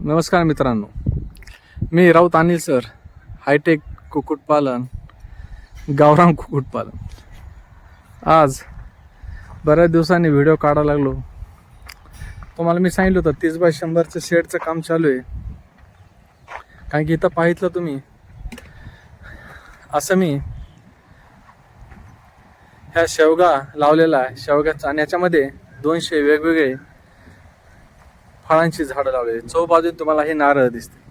नमस्कार मित्रांनो. मी Raut Anil sir high tech कुक्कुटपालन गावराम कुक्कुटपालन. आज बऱ्याच दिवसांनी व्हिडिओ काढायला लागलो. तुम्हाला मी सांगितलं होतं तीस बाय शंभरचं शेडचं काम चालू आहे. कारण की इथं पाहितलं तुम्ही. असं मी ह्या शेवगा लावलेला आहे. शेवगा आणि याच्यामध्ये दोनशे वेगवेगळे फळांची झाडं लावलेली चौबाजून तुम्हाला हे नारळ दिसते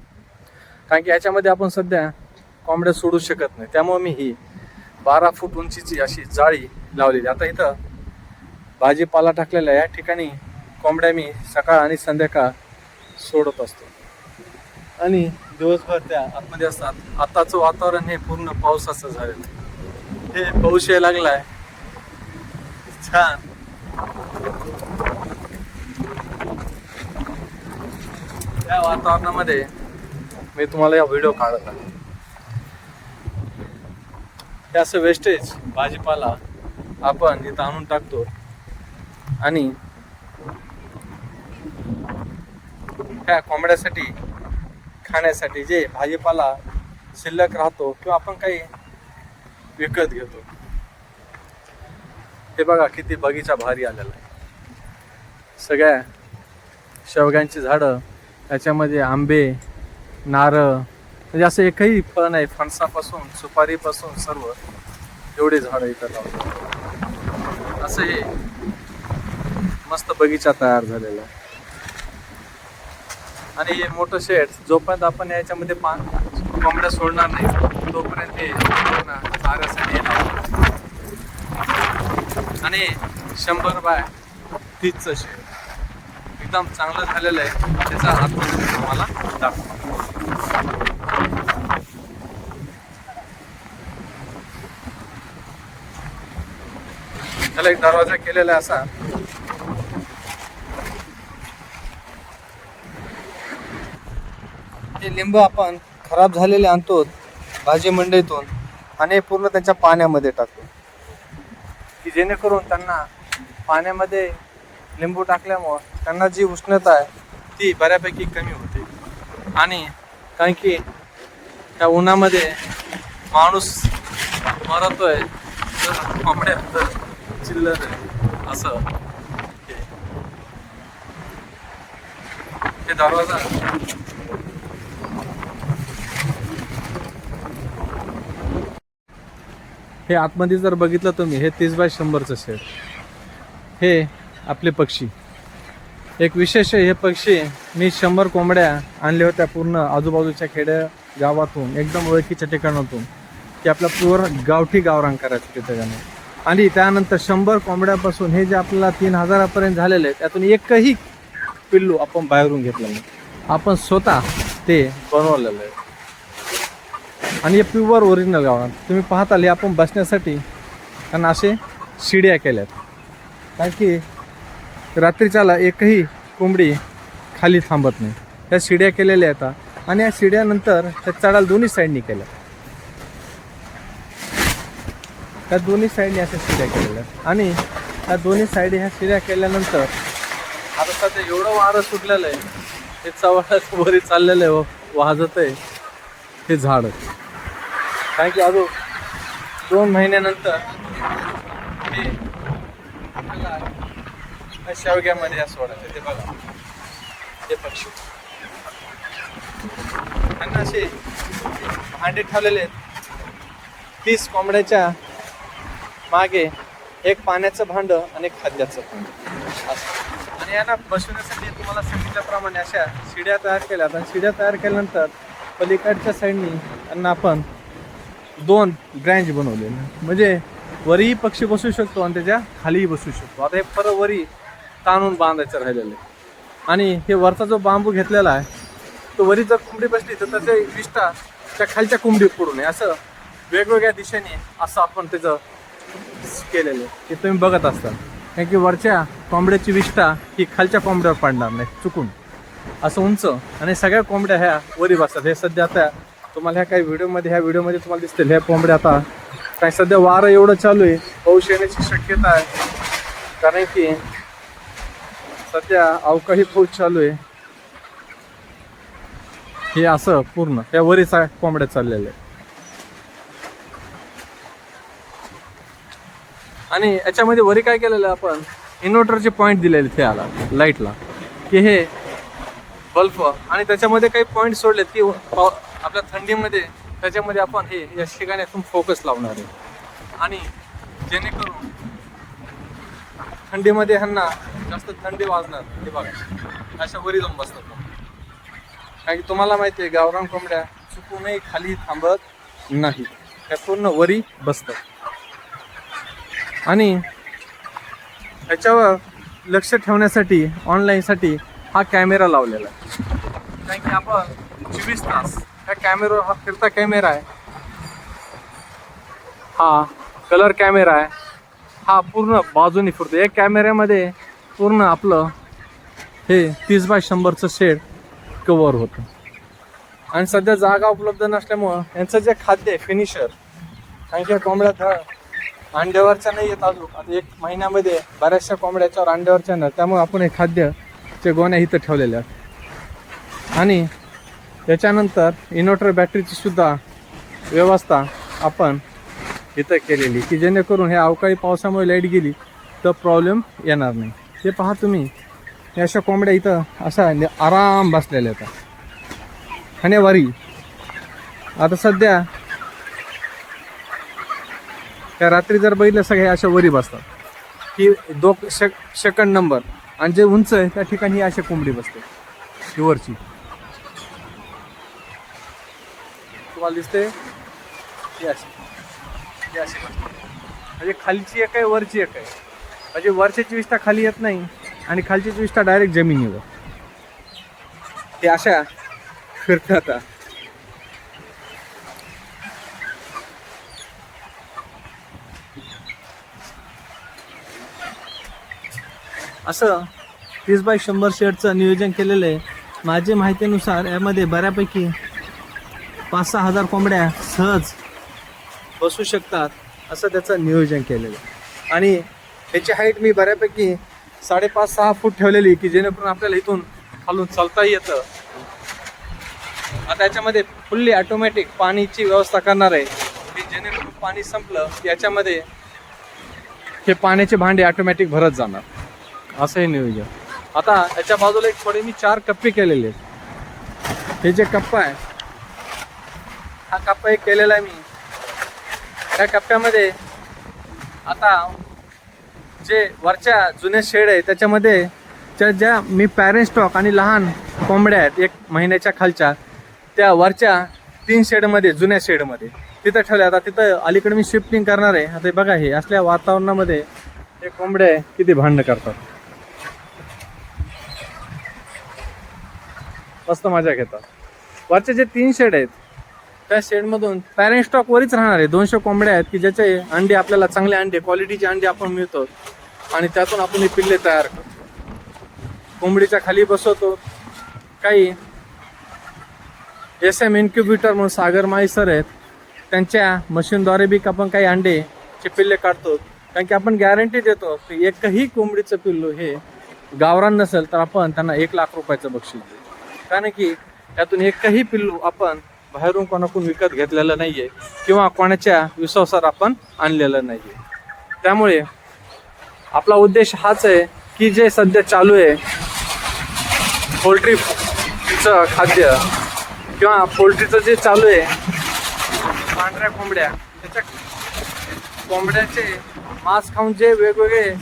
कारण की याच्यामध्ये आपण सध्या कोंबड्या सोडू शकत नाही. त्यामुळे मी ही बारा फूट उंचीची अशी जाळी लावलेली. आता इथं भाजीपाला टाकलेला या ठिकाणी कोंबड्या मी सकाळ आणि संध्याकाळ सोडत असतो. आणि दिवसभर त्या आतमध्ये असतात. आताचं वातावरण हे पूर्ण पावसाचं झालेलं हे पाऊस यायला लागलाय. छान. या वातावरणामध्ये मी तुम्हाला या व्हिडिओ काढत आहे. हे असं वेस्टेज भाजीपाला आपण इथं आणून टाकतो. आणि ह्या कोंबड्यासाठी खाण्यासाठी जे भाजीपाला शिल्लक राहतो किंवा आपण काही विकत घेतो. हे बघा किती बगीचा भारी आलेला आहे. सगळ्या शेवग्यांची झाडं त्याच्यामध्ये आंबे नारळ म्हणजे असं एकही फळ नाही. फणसापासून सुपारीपासून सर्व एवढे झाडं इथं लावतात असं हे मस्त बगीचा तयार झालेला आणि हे मोठं शेड जोपर्यंत आपण याच्यामध्ये पान कोंबड्या सोडणार नाही तोपर्यंत हे चाऱ्यासाठी आणि शंभर बाय तीसचं शेड. एकदम चांगलं झालेलं आहे. त्याचा हात तुम्हाला. दाखवतो त्याला एक दरवाजा केलेला असा. ते लिंबू आपण खराब झालेले आणतो भाजी मंडईतून आणि पूर्ण त्यांच्या पाण्यामध्ये टाकतो. की जेणेकरून त्यांना पाण्यामध्ये लिंबू टाकल्यामुळं त्यांना जी उष्णता आहे ती बऱ्यापैकी कमी होते. आणि कारण की त्या उन्हामध्ये माणूस मरतोय तर कोंबड्या तर चिल्लर असं. हे. हे दरवाजा. हे आतमध्ये जर बघितलं तुम्ही हे तीस बाय शंभरचं शेड. हे आपले पक्षी. एक विशेष हे पक्षी मी शंभर कोंबड्या आणल्या होत्या पूर्ण आजूबाजूच्या खेड्या गावातून एकदम ओळखीच्या ठिकाणातून. की आपला पूर्ण गावठी गावरांग करायचं तिथे आणि त्यानंतर शंभर कोंबड्यापासून हे जे आपल्याला तीन हजारापर्यंत झालेले आहे त्यातून एकही पिल्लू आपण बाहेरून घेतलं नाही. आपण स्वतः ते बनवलेलं आहे. आणि हे प्युअर ओरिजिनल गावरान. तुम्ही पाहताल हे आपण बसण्यासाठी कारण असे शिड्या केल्यात. कारण की रात्रीच्याला एकही कोंबडी खाली थांबत नाही. त्या शिड्या केलेल्या आहेत आणि या शिड्यानंतर त्या चढाल दोन्ही साईडनी केल्या. त्या दोन्ही साईडने अशा शिड्या केलेल्या आणि त्या दोन्ही साईड ह्या शिड्या केल्यानंतर आता सध्या एवढं वारं सुटलेलं आहे. हे चव्हाळ्यात वरी चाललेलं आहे हो. वाजत आहे. हे झाड. कारण की अजून दोन महिन्यानंतर हे आपल्याला या शेवग्यामध्ये या सोडायचं ते बघा. हे पक्षी. त्यांना असे भांडे ठेवलेले आहेत. तीस कोंबड्याच्या मागे एक पाण्याचं भांडं आणि एक खाद्याचं भांड. असं. आणि यांना बसवण्यासाठी तुम्हाला सांगितल्याप्रमाणे अशा शिड्या तयार केल्या. आणि शिड्या तयार केल्यानंतर पलीकडच्या साईडनी त्यांना आपण दोन ब्रँच बनवलेले. म्हणजे वरीही पक्षी बसू शकतो आणि त्याच्या खालीही बसू शकतो. आता हे परत वरी ताणून बांधायचं राहिलेलं आहे. आणि हे वरचा जो बांबू घेतलेला आहे तो वरी जर कोंबडी बसली तर त्याचे विष्ठा त्या खालच्या कोंबडीत पडू नये असं वेगवेगळ्या दिशेने असं आपण त्याचं केलेलं आहे. ते तुम्ही बघत असता. कारण की वरच्या कोंबड्याची विष्ठा ही खालच्या कोंबड्यावर पडणार नाही चुकून. असं उंच आणि सगळ्या कोंबड्या ह्या वरी बसतात. हे सध्या आता तुम्हाला ह्या काही व्हिडिओमध्ये ह्या व्हिडिओमध्ये तुम्हाला दिसतील. ह्या कोंबड्या आता काय सध्या वारं एवढं चालू आहे. पाऊस येण्याची शक्यता आहे. कारण की सध्या अवकाळी पाऊस चालू आहे. हे असं पूर्ण त्या वरीच कोंबड्या चाललेल्या आहे आणि याच्यामध्ये वरी काय केलेलं आहे आपण? इन्व्हर्टरचे पॉईंट दिलेले ते आला लाईटला की हे बल्ब आणि त्याच्यामध्ये काही पॉईंट सोडलेत की आपल्या थंडीमध्ये त्याच्यामध्ये आपण हे या ठिकाणी आपण फोकस लावणार आहे. आणि जेणेकरून थंडीमध्ये ह्यांना जास्त थंडी वाजणार. हे बघा. अशा वरी जाऊन बसतात कारण की तुम्हाला माहिती आहे गावरान कोंबड्या चुकूनही खाली थांबत नाही. त्या पूर्ण वरी बसतात. आणि ह्याच्यावर लक्ष ठेवण्यासाठी ऑनलाईनसाठी हा कॅमेरा लावलेला आहे. कारण की आपण चोवीस तास त्या कॅमेरा हा फिरता कॅमेरा आहे. हा कलर कॅमेरा आहे. हा पूर्ण बाजूने फिरतो. एक कॅमेऱ्यामध्ये पूर्ण आपलं हे तीस बाय शंभरचं शेड कवर होतं. आणि सध्या जागा उपलब्ध नसल्यामुळं यांचं जे खाद्य आहे फिनिशर कारण की कोंबड्या तर अंड्यावरच्या नाही येत अजून. आता एक महिन्यामध्ये बऱ्याचशा कोंबड्याच्यावर अंड्यावरच्या नाही त्यामुळे आपण हे खाद्यचे गोण्या इथं ठेवलेल्या आहेत. आणि त्याच्यानंतर इन्व्हर्टर बॅटरीची सुद्धा व्यवस्था आपण इथं केलेली की जेणेकरून हे अवकाळी पावसामुळे लाइट गेली तर प्रॉब्लेम येणार नाही. ते पहा तुम्ही हे अशा कोंबड्या इथं असा आराम बसलेल्या आहेत. आणि आता सध्या त्या रात्री जर बघितलं सगळे अशा वरी बसतात. की दो शक सेकंड नंबर आणि जे उंच आहे त्या ठिकाणी ही कोंबडी बसते शिवरची तुम्हाला दिसते ही अशी. ही असे म्हणजे खालची एक आहे वरची एक आहे. म्हणजे वरच्याची विस्ता खाली येत नाही आणि खालची विस्ता डायरेक्ट जमिनीवर. ते अशा फिरतात असं तीस बाय शंभर शेडचं नियोजन केलेलं आहे. माझ्या माहितीनुसार यामध्ये बऱ्यापैकी पाच सहा हजार कोंबड्या सहज बसू शकतात असं त्याचं नियोजन केलेलं आहे. आणि ह्याची हाईट मी बऱ्यापैकी साडेपाच सहा फूट ठेवलेली की जेणेकरून आपल्याला इथून खालून चालता येतं. आता याच्यामध्ये फुल्ली ऑटोमॅटिक पाणीची व्यवस्था करणार आहे. की जेणेकरून पाणी संपलं की याच्यामध्ये हे पाण्याचे भांडे ऑटोमॅटिक भरत जाणार. असं हे नियोजन. आता याच्या बाजूला एक थोडे मी चार कप्पे केलेले आहेत. हे जे कप्पा आहे हा कप्पा एक केलेला आहे मी. त्या कप्प्यामध्ये आता जे वरच्या जुने शेड आहे त्याच्यामध्ये ज्या ज्या मी पॅरेंट स्टॉक आणि लहान कोंबड्या आहेत एक महिन्याच्या खालच्या त्या वरच्या तीन शेडमध्ये जुन्या शेडमध्ये. तिथं ठेवल्या. आता तिथं अलीकडे मी शिफ्टिंग करणार आहे. आता बघा हे असल्या वातावरणामध्ये हे कोंबड्या किती भांडणं करतात. मस्त मजा घेतात. वरचे जे तीन शेड आहेत त्या शेडमधून पॅरेंट स्टॉक वरीच राहणार आहे. दोनशे कोंबड्या आहेत की ज्याचे अंडे आपल्याला चांगले अंडे क्वालिटीचे अंडे आपण मिळतो. आणि त्यातून आपण हे पिल्ले तयार करतो. कोंबडीच्या खाली बसवतो. काही एस एम इन्क्युब्युटर म्हणून सागर माई सर आहेत. त्यांच्या मशीनद्वारे बी आपण काही अंडेचे पिल्ले काढतो. कारण की आपण गॅरंटी देतो की एकही कोंबडीचं पिल्लू हे गावरान नसेल तर आपण त्यांना एक लाख रुपयाचं बक्षीस देऊ. कारण की त्यातून एकही पिल्लू आपण बाहेरून कोणाकडून विकत घेतलेलं नाही आहे किंवा कोणाच्या विश्वासावर आपण आणलेलं नाही आहे त्यामुळे आपला उद्देश हाच आहे की जे सध्या चालू आहे पोल्ट्रीचं खाद्य किंवा पोल्ट्रीचं जे चालू आहे पांढऱ्या कोंबड्या त्याच्या कोंबड्याचे मांस खाऊन जे वेगवेगळे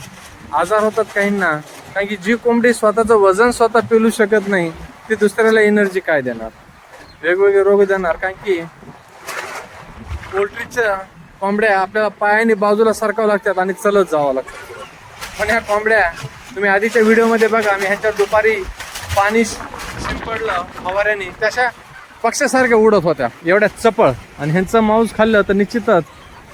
आजार होतात काहींना कारण की जी कोंबडी स्वतःचं वजन स्वतः पेलू शकत नाही ती दुसऱ्याला एनर्जी काय देणार? वेगवेगळे रोग जाणार कारण की पोल्ट्रीच्या कोंबड्या आपल्याला पायाने बाजूला सरकावं लागतात आणि चलत जावं लागतं. पण ह्या कोंबड्या तुम्ही आधीच्या व्हिडिओमध्ये बघा मी ह्याच्यावर दुपारी पाणी शिंपडलं फवाऱ्याने तशा पक्षासारख्या उडत होत्या. एवढ्या चपळ आणि ह्यांचं मांस खाल्लं तर निश्चितच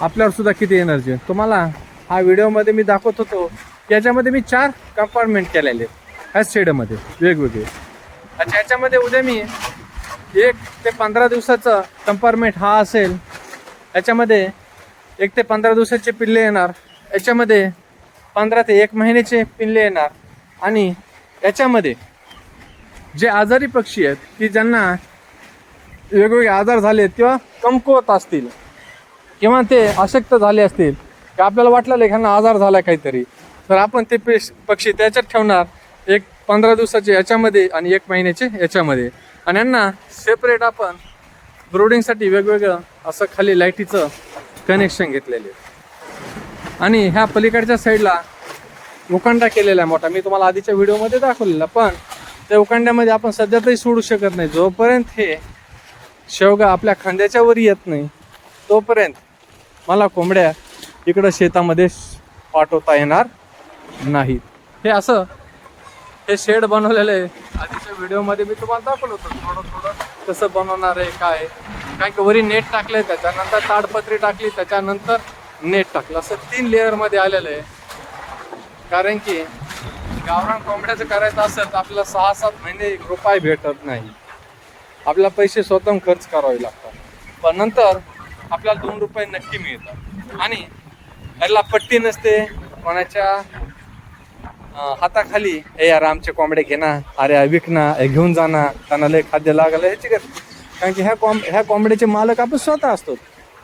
आपल्यावर सुद्धा किती एनर्जी तुम्हाला हा व्हिडिओमध्ये मी दाखवत होतो की याच्यामध्ये मी चार कंपार्टमेंट केलेले ह्या स्टेडियममध्ये वेगवेगळे. अच्छा याच्यामध्ये उद्या मी एक ते पंधरा दिवसाचं कंपार्टमेंट हा असेल. याच्यामध्ये एक ते पंधरा दिवसाचे पिल्ले येणार. याच्यामध्ये पंधरा ते एक महिन्याचे पिल्ले येणार. आणि याच्यामध्ये जे आजारी पक्षी आहेत की ज्यांना वेगवेगळे आजार झाले किंवा कमकुवत असतील किंवा ते अशक्त झाले असतील की आपल्याला वाटलं ह्यांना आजार झाला काहीतरी तर आपण ते पेश पक्षी त्याच्यात ठेवणार एक पंधरा दिवसाचे याच्यामध्ये आणि एक महिन्याचे याच्यामध्ये. आणि यांना सेपरेट आपण ब्रोडिंगसाठी वेगवेगळं असं खाली लाईटीचं कनेक्शन घेतलेले आणि ह्या पलीकडच्या साईडला उकांडा केलेला आहे मोठा. मी तुम्हाला आधीच्या व्हिडिओमध्ये दाखवलेला पण त्या उकांड्यामध्ये आपण सध्या तरी सोडू शकत नाही. जोपर्यंत हे शेवगा आपल्या खांद्याच्या वर येत नाही तोपर्यंत मला कोंबड्या इकडं शेतामध्ये पाठवता येणार नाहीत. हे असं हे शेड बनवलेलं आहे. आधीच्या व्हिडिओमध्ये मी तुम्हाला दाखवलं होतं. थोडं थोडं कसं बनवणार आहे काय काय की वरी नेट टाकले त्याच्यानंतर ताडपत्री टाकली त्याच्यानंतर नेट टाकलं. असं तीन लेअरमध्ये आलेलं आहे. कारण की गावरान कोंबड्याचं करायचं असेल तर आपल्याला सहा सात महिने एक रुपये भेटत नाही. आपल्याला पैसे स्वतः खर्च करावे लागतात. पण नंतर आपल्याला दोन रुपये नक्की मिळतात. आणि याला पट्टी नसते कोणाच्या हाताखाली. हे यार आमचे कोंबडे घेणा अरे विकणं हे घेऊन जाणं त्यांना लय खाद्य लागलं ह्याची गरज कारण की ह्या कोंब ह्या कोंबड्याचे मालक आपण स्वतः असतो.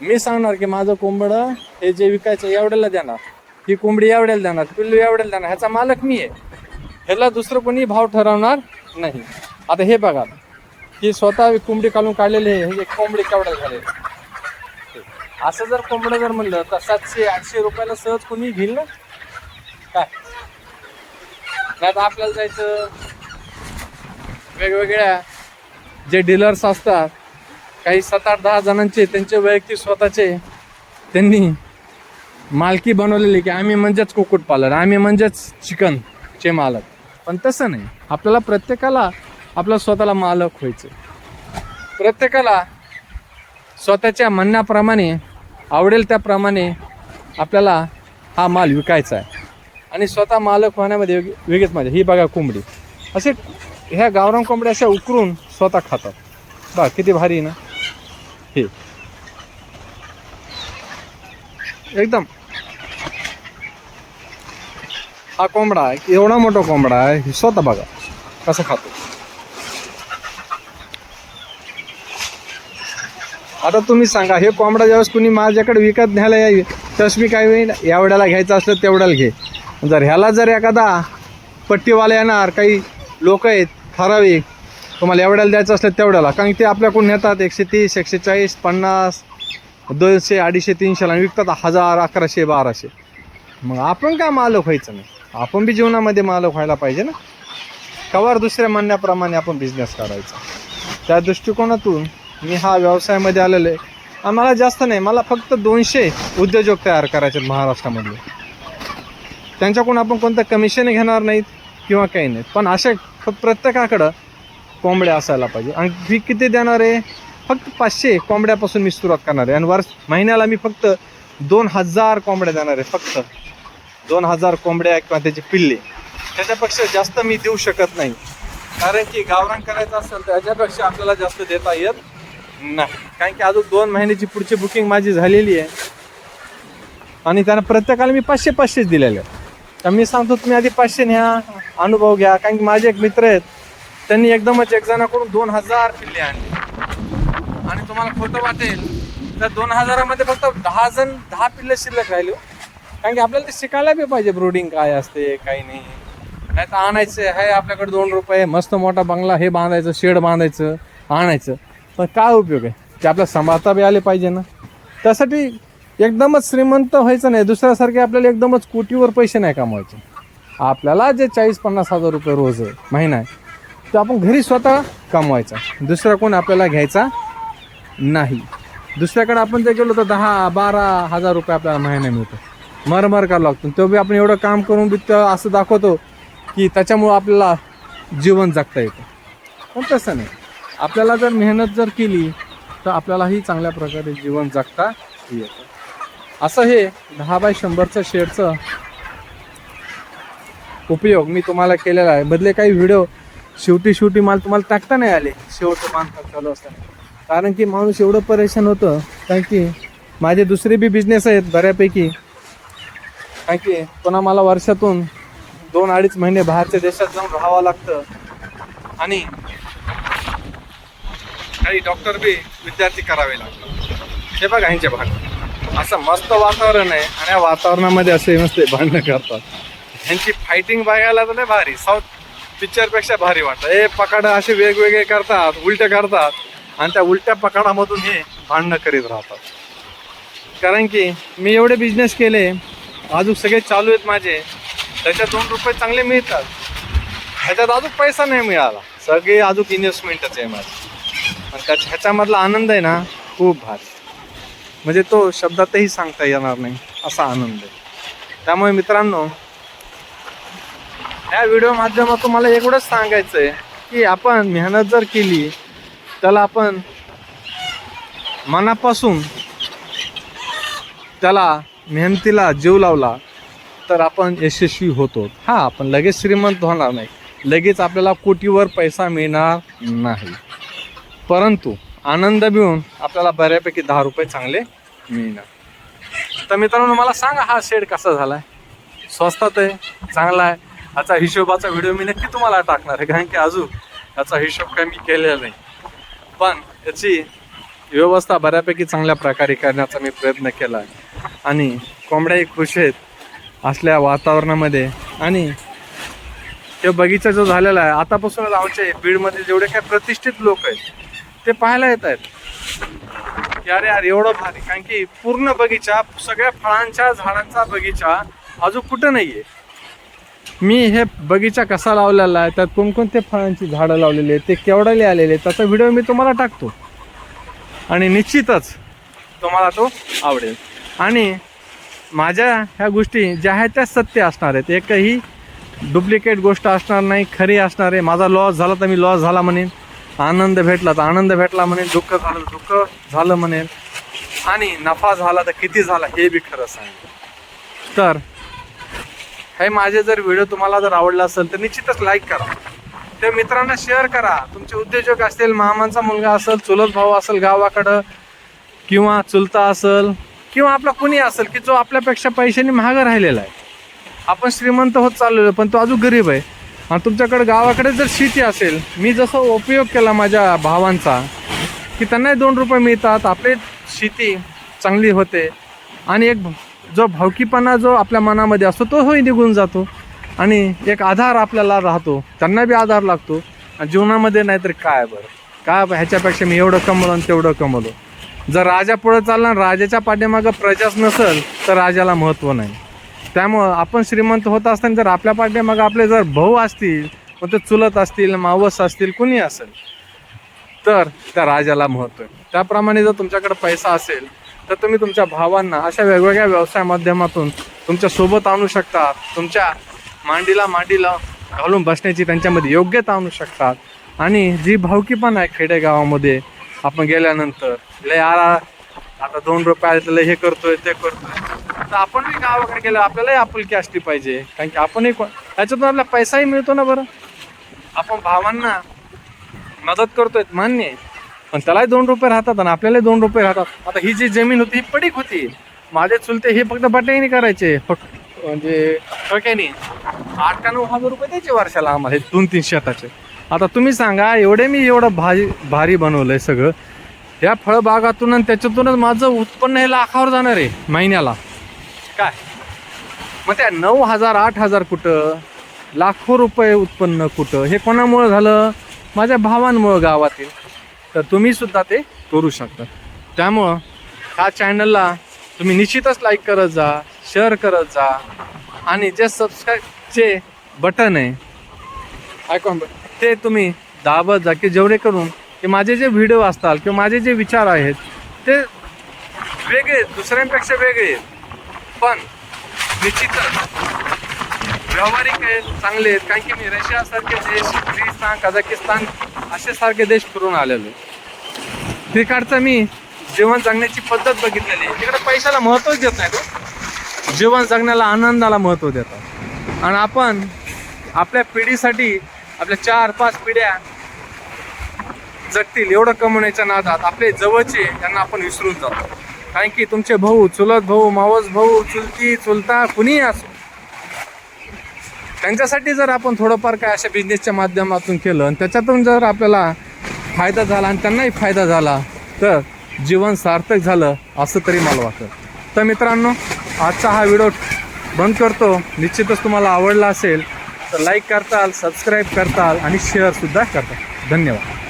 मी सांगणार की माझं कोंबडं हे जे विकायचं एवढ्याला देणार. ही कोंबडी एवढ्याला देणार. पिल्लू एवढ्याला देणार. ह्याचा मालक मी आहे. ह्याला दुसरं कोणी भाव ठरवणार नाही. आता हे बघा. ही स्वतः कोंबडी काढून काढलेली आहे. हे कोंबडी केवढ्याला झाले? असं जर कोंबडं जर म्हणलं तर सातशे आठशे रुपयाला सहज कोणी घेईल ना? काय? नाही तर आपल्याला जायचं वेगवेगळ्या जे डीलर्स असतात काही सात आठ दहा जणांचे त्यांचे वैयक्तिक स्वतःचे त्यांनी मालकी बनवलेली की आम्ही म्हणजेच कुक्कुटपालन आम्ही म्हणजेच चिकनचे मालक. पण तसं नाही. आपल्याला प्रत्येकाला आपल्या स्वतःला मालक व्हायचं प्रत्येकाला स्वतःच्या म्हणण्याप्रमाणे आवडेल त्याप्रमाणे आपल्याला हा माल विकायचा आहे. आणि स्वतः मालक होण्यामध्ये वेगळीच मजा. ही बघा कोंबडी. असे ह्या गावरान कोंबड्या अशा उकरून स्वतः खातात. बघा किती भारी ना? हे. एकदम. हा कोंबडा आहे. एवढा मोठा कोंबडा आहे. हे स्वतः बघा कसं खातो. आता तुम्ही सांगा हे कोंबडा ज्यावेळेस कुणी माझ्याकडे विकत न्यायला यावी त्यावेळेस मी काय होईल? एवढ्याला घ्यायचं असलं तेवढ्याला घे. जर ह्याला जर एखादा पट्टीवाला येणार काही लोक आहेत ठराविक तुम्हाला एवढ्याला द्यायचं असलं तेवढ्याला. कारण ते आपल्याकडून नेतात एकशे तीस एकशे चाळीस पन्नास दोनशे अडीचशे तीनशेला विकतात हजार अकराशे बाराशे. मग आपण काय मालक व्हायचं नाही? आपण बी जीवनामध्ये मालक व्हायला पाहिजे ना? कवर दुसऱ्या म्हणण्याप्रमाणे आपण बिझनेस करायचा. त्या दृष्टिकोनातून मी हा व्यवसायामध्ये आलेलो आहे. मला जास्त नाही मला फक्त दोनशे उद्योजक तयार करायचे आहेत महाराष्ट्रामधले. त्यांच्याकडून आपण कोणतं कमिशन घेणार नाहीत किंवा काही नाही पण असे प्रत्येकाकडं कोंबड्या असायला पाहिजे. आणि फी किती देणार आहे? फक्त पाचशे कोंबड्यापासून मी सुरुवात करणार आहे. आणि वर्ष महिन्याला मी फक्त दोन हजार कोंबड्या देणार आहे फक्त. दोन हजार कोंबड्या किंवा त्याचे पिल्ले. त्याच्यापेक्षा जास्त मी देऊ शकत नाही. कारण की गावरान करायचं असेल तर याच्यापेक्षा आपल्याला जास्त देता येत नाही. कारण की अजून दोन महिन्याची पुढची बुकिंग माझी झालेली आहे. आणि त्यांना प्रत्येकाला मी पाचशे पाचशेच दिलेले आहे तर मी सांगतो तुम्ही आधी पाचशे न्या अनुभव घ्या. कारण की माझे एक मित्र आहेत त्यांनी एकदमच एक जणाकडून दोन हजार पिल्ले आणले. आणि तुम्हाला खोटं वाटेल तर दोन हजारामध्ये फक्त दहा जण दहा पिल्ले शिल्लक राहिले हो. कारण की आपल्याला ते शिकायला बी पाहिजे ब्रोडिंग काय असते काही नाही. नाही तर आणायचं आहे आपल्याकडे दोन रुपये मस्त मोठा बंगला हे बांधायचं शेड बांधायचं आणायचं. पण काय उपयोग आहे? ते आपल्याला सांभाळता बी आले पाहिजे ना. त्यासाठी एकदमच श्रीमंत व्हायचं नाही. दुसऱ्यासारखे आपल्याला एकदमच कोटीवर पैसे नाही कमवायचे. आपल्याला जे चाळीस पन्नास हजार रुपये रोज आहे महिना आहे तो आपण घरी स्वतः कमवायचा. दुसरा कोण आपल्याला घ्यायचा नाही. दुसऱ्याकडे आपण जर गेलो तर दहा बारा हजार रुपये आपल्याला महिना मिळतो. मरमर करावं लागतो. तो बी आपण एवढं काम करून बी असं दाखवतो की त्याच्यामुळं आपल्याला जीवन जगता येतं. पण तसं नाही. आपल्याला जर मेहनत जर केली तर आपल्यालाही चांगल्या प्रकारे जीवन जगता येतं. असं हे दहा बाय शंभरचं शेडचं उपयोग मी तुम्हाला केलेला आहे. बदले काही व्हिडिओ शेवटी शेवटी माल तुम्हाला टाकता नाही आले. शेवटचं बांधकाम चालू असताना. कारण की माणूस एवढं परेशान होतं. कारण की माझे दुसरे बी बिझनेस आहेत बऱ्यापैकी. कारण की पुन्हा मला वर्षातून दोन अडीच महिने बाहेरच्या देशात जाऊन राहावं लागतं. आणि काही डॉक्टर बी विद्यार्थी करावे लागतात. हे बघा ह्यांचे भागात असं मस्त वातावरण आहे आणि या वातावरणामध्ये असे मस्त भांडणं करतात. ह्यांची फायटिंग बघायला तर नाही भारी. साऊथ पिक्चरपेक्षा भारी वाटतं. हे पकाड असे वेगवेगळे करतात उलट्या करतात आणि त्या उलट्या पकाडामधून हे भांडणं करीत राहतात. कारण की मी एवढे बिझनेस केले अजून सगळे चालू आहेत माझे. त्याच्यात दोन रुपये चांगले मिळतात. ह्याच्यात अजून पैसा नाही मिळाला. सगळे अजून इन्व्हेस्टमेंटच आहे माझं. आणि त्याच्या ह्याच्यामधला आनंद आहे ना खूप भारी. म्हणजे तो शब्दातही सांगता येणार नाही असा आनंद आहे. त्यामुळे मित्रांनो या व्हिडिओ माध्यमातून मला एवढंच सांगायचं आहे की आपण मेहनत जर केली त्याला आपण मनापासून त्याला मेहनतीला जीव लावला तर आपण यशस्वी होतो. हा आपण लगेच श्रीमंत होणार नाही. लगेच आपल्याला कोटीवर पैसा मिळणार नाही. परंतु आनंद मिळून आपल्याला बऱ्यापैकी दहा रुपये चांगले मिळणार तर मित्रांनो मला सांगा हा शेड कसा झाला आहे स्वस्तात आहे चांगला आहे. याचा हिशोबाचा व्हिडिओ मी नक्की तुम्हाला टाकणार आहे कारण की अजून याचा हिशोब काही मी केलेला नाही. पण याची व्यवस्था बऱ्यापैकी चांगल्या प्रकारे करण्याचा मी प्रयत्न केला आहे. आणि कोंबड्याही खुश आहेत असल्या वातावरणामध्ये. आणि ते बगीचा जो झालेला आहे आतापासूनच आमचे बीडमध्ये जेवढे काही प्रतिष्ठित लोक आहेत ते पाहायला येत आहेत. की अरे यार एवढं भारी. कारण की पूर्ण बगीचा सगळ्या फळांच्या झाडांचा बगीचा अजून कुठं नाही आहे मी हे बगीचा कसा लावलेला आहे त्यात कोणकोणते फळांची झाडं लावलेली आहेत ते केवढाले आलेले आहेत त्याचा व्हिडिओ मी तुम्हाला टाकतो. आणि निश्चितच तुम्हाला तो आवडेल. आणि माझ्या ह्या गोष्टी ज्या आहेत त्या सत्य असणार आहेत. एकही डुप्लिकेट गोष्ट असणार नाही खरी असणार आहे. माझा लॉस झाला तर मी लॉस झाला म्हणेन. आनंद भेटला तर आनंद भेटला म्हणे दुःख झालं तर दुःख झालं म्हणेन आणि नफा झाला तर किती झाला हे बी खरं सांग. तर हे माझे जर व्हिडिओ तुम्हाला जर आवडला असेल तर निश्चितच लाईक करा. ते मित्रांना शेअर करा. तुमचे उद्योजक असतील मामांचा मुलगा असेल चुलत भाऊ असेल गावाकडं किंवा चुलता असेल किंवा आपला कुणी असेल की जो आपल्यापेक्षा पैशाने महाग राहिलेला आहे. आपण श्रीमंत होत चाललेलो पण तो अजून गरीब आहे. आणि तुमच्याकडे गावाकडे जर शेती असेल मी जसं उपयोग केला माझ्या भावांचा की त्यांनाही दोन रुपये मिळतात आपली शेती चांगली होते. आणि एक जो भावकीपणा जो आपल्या मनामध्ये असतो तोही निघून जातो. आणि एक आधार आपल्याला राहतो. त्यांना बी आधार लागतो. आणि जीवनामध्ये नाहीतर काय बरं? काय बा- ह्याच्यापेक्षा मी एवढं कमवलं आणि तेवढं कमवलं. जर राजा पुढे चालला आणि राजाच्या पाठीमागं प्रजाच नसेल तर राजाला महत्त्व नाही. त्यामुळं आपण श्रीमंत होत असताना जर आपल्या पाठीमागं आपले जर भाऊ असतील मग ते चुलत असतील मावस असतील कुणी असेल तर त्या राजाला महत्त्व आहे. त्याप्रमाणे जर तुमच्याकडे पैसा असेल तर तुम्ही तुमच्या भावांना अशा वेगवेगळ्या व्यवसाय माध्यमातून तुमच्यासोबत आणू शकता तुमच्या मांडीला मांडीला घालून बसण्याची त्यांच्यामध्ये योग्यता आणू शकतात. आणि जी भावकी पण आहे खेडेगावामध्ये आपण गेल्यानंतर लय आरा आता दोन रुपये आले हे करतोय ते करतोय. तर आपणही गावाकडे गेलो आपल्यालाही आपुलकी असली पाहिजे. कारण की आपणही त्याच्यातून आपला पैसाही मिळतो ना बरं. आपण भावांना मदत करतोय मान्य आहे. पण त्यालाही दोन रुपये राहतात आणि आपल्यालाही दोन रुपये राहतात. आता ही जी जमीन होती ही पडीक होती. माझे चुलते हे फक्त बटाईने करायचे. म्हणजे ठोक्याने आठ का नऊ हजार रुपये द्यायचे वर्षाला आम्हाला दोन तीन शेताचे. आता तुम्ही सांगा एवढे मी एवढं भारी भारी बनवलंय सगळं. ह्या फळबागातून आणि त्याच्यातूनच माझं उत्पन्न हे लाखावर जाणार आहे महिन्याला. काय? मग त्या नऊ हजार आठ हजार कुठं? लाखो रुपये उत्पन्न कुठं? हे कोणामुळं झालं? माझ्या भावांमुळं गावातील. तर तुम्ही सुद्धा ते करू शकता. त्यामुळं ह्या चॅनलला तुम्ही निश्चितच लाईक करत जा शेअर करत जा आणि जे सबस्क्राईबचे बटन आहे आयकॉन ते तुम्ही दाबत जा की जेवढे करून की माझे जे व्हिडिओ असतात किंवा माझे जे विचार आहेत ते वेगळे दुसऱ्यांपेक्षा वेगळे. आहेत पण निश्चितच व्यावहारिक आहेत चांगले आहेत. कारण की मी रशियासारखे देश किर्गिस्तान कझाकिस्तान असे सारखे देश फिरून आलेलो. तिकडचं मी जीवन जगण्याची पद्धत बघितलेली आहे. तिकडे पैशाला महत्त्वच देत नाही तो जीवन जगण्याला आनंदाला महत्त्व देतात. आणि आपण आपल्या पिढीसाठी आपल्या चार पाच पिढ्या जगतील. एवढं कमवण्याच्या नादात आपले जवळचे त्यांना आपण विसरून जातो कारण की तुमचे भाऊ चुलत भाऊ मावस भाऊ चुलती चुलता कुणीही असो. त्यांच्यासाठी जर आपण थोडंफार काय अशा बिझनेसच्या माध्यमातून केलं आणि त्याच्यातून जर आपल्याला फायदा झाला आणि त्यांनाही फायदा झाला तर जीवन सार्थक झालं असं तरी मला वाटतं. तर मित्रांनो आजचा हा व्हिडिओ बंद करतो. निश्चितच तुम्हाला आवडला असेल तर लाईक करताल सबस्क्राईब करताल आणि शेअरसुद्धा करताल. धन्यवाद.